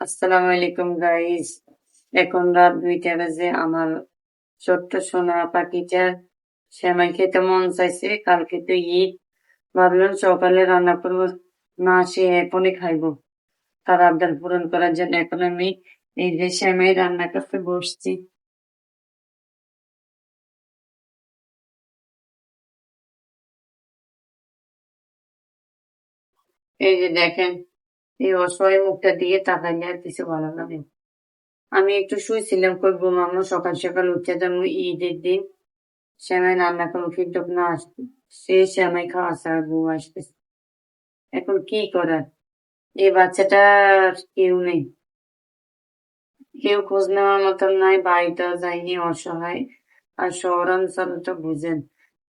আসসালামু আলাইকুম গাইস এখন রাত দুইটা বাজে আমার ছোট্ট সোনা পাখিটার সেমাই খেতে মন চাইছে। কালকে তো ঈদ। ভাবলাম সকালে রান্না করব, না সে এখনই খাইবো। তার আবদার পূরণ করার জন্য এখন আমি এই যে সেমাই রান্না করতে বসছি। এই যে দেখেন এই অসহায় মুখটা দিয়ে তাকাইলে আর কিছু ভালো লাগে আমি একটু শুয়েছিলাম কই ঘুমানো সকাল সকাল উঠে যাব ঈদের দিন সেমাই রান্না করব কিন্তু না আসবে সে সেমাই খাওয়া ছাড়া ঘুম আসতেছে। এখন কি করার? এই বাচ্চাটার কেউ নেই। কেউ খোঁজ নেওয়ার মতন নাই বাড়িটা যায়নি, অসহায়। আর শহর অঞ্চল তো বুঝেন,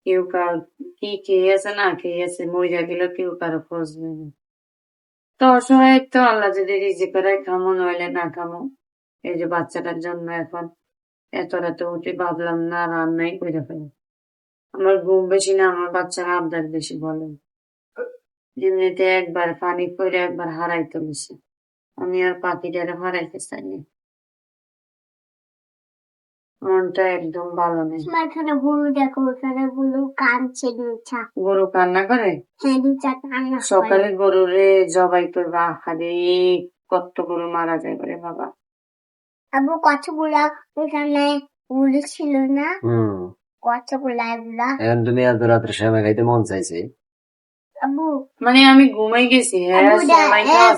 কেউ কার, কি খেয়ে আছে না খেয়ে আছে মরিয়া গেলে কেউ কারও খোঁজ নেবে। তো অসহায় তো আল্লাহ যদি রিজি করে খামো, নইলে না খামো। এই যে বাচ্চাটার জন্য এখন এত রাতে উঠে ভাবলাম, না, রান্নাই করে ফেলে। আমার ঘুম বেশি না, আমার বাচ্চার আবদার বেশি বলে। এমনিতে একবার পানি করে একবার হারাইতে বেশি। আমি আর পাখিটারে হারাইতে চাইনি। মনটা একদম ভালো নেই। তোমার এখানে গরু দেখো এখানে গরু কানছে দুইটা গরু কান্না করে? হ্যাঁ দুইটা কান্না সকালে গরুরে জবাই করবা আহারে কত গরু মারা যায় করে বাবা। আবু কতগুলা এখানে গরু ছিল না? হুম। কতগুলা এগুলা? এখন তুমি এত রাত্রে সময় খাইতে মন চাইছে। আবু। মানে আমি ঘুমাই গেছি হ্যাঁ সময় খাওয়া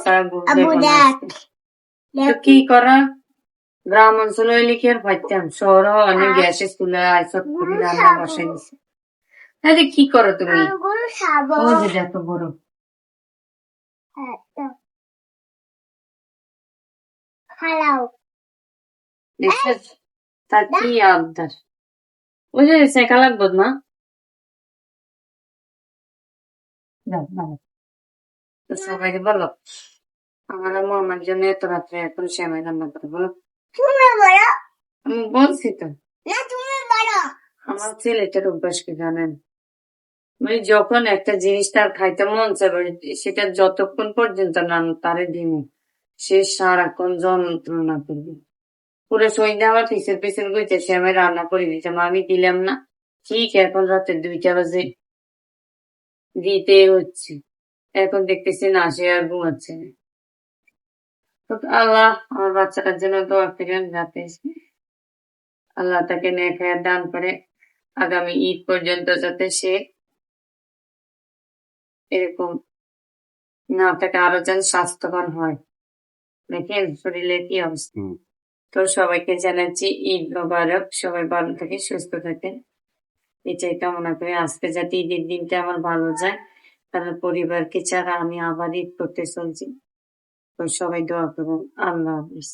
কি করা? গ্রাম অঞ্চল আর পাইতাম? শহর অনেক আ- গ্যাসের চুলা সব করে রান্না। বসাই দিছে হ্যাঁ যে কি করো তুমি? আমি গরু খাব যে দেখো বড় হ্যাঁ, তার কি আবদার? ওই যে শেখা লাগবো না দাও, দাও। তো সবাইকে বলো। আমার আম্মু আমার জন্য এত রাত্রে এখন সেমাই রান্না করে বলো। তুমি বলো আমি বলছি তো না তুমি বলো আমার ছেলেটার অভ্যাস কি জানেন? মানে যখন একটা জিনিস তার খাইতে মন চাবে সেটা যতক্ষণ পর্যন্ত না তারে দিব সে সারাক্ষণ যন্ত্রণা করবে। পুরো সন্ধ্যা আমার পিছের পিছের গইতে সে আমি রান্না করে দিতাম আমি দিলাম না। ঠিক এখন রাতে দুইটা বাজে। দিতে হচ্ছে। এখন দেখতেছি না সে আর ঘুমাচ্ছে না। আল্লাহ আমার বাচ্চাটার জন্য দোয়া করেন যাতে আল্লাহ তাকে নেখায় দান করে। আগামী ঈদ পর্যন্ত যাতে সে এরকম না থাকে আরও যেন স্বাস্থ্যবান হয়। দেখেন শরীরের কি অবস্থা। তো সবাইকে জানাচ্ছি ঈদ মোবারক। সবাই ভালো থাকে সুস্থ থাকেন। এটাই কামনা করে। আজকে যাতে ঈদের দিনটা আমার ভালো যায় কারণ পরিবারকে ছাড়া আমি আবার ঈদ করতে চলছি। তো সবাই দোয়া করুন আল্লাহ হাফিজ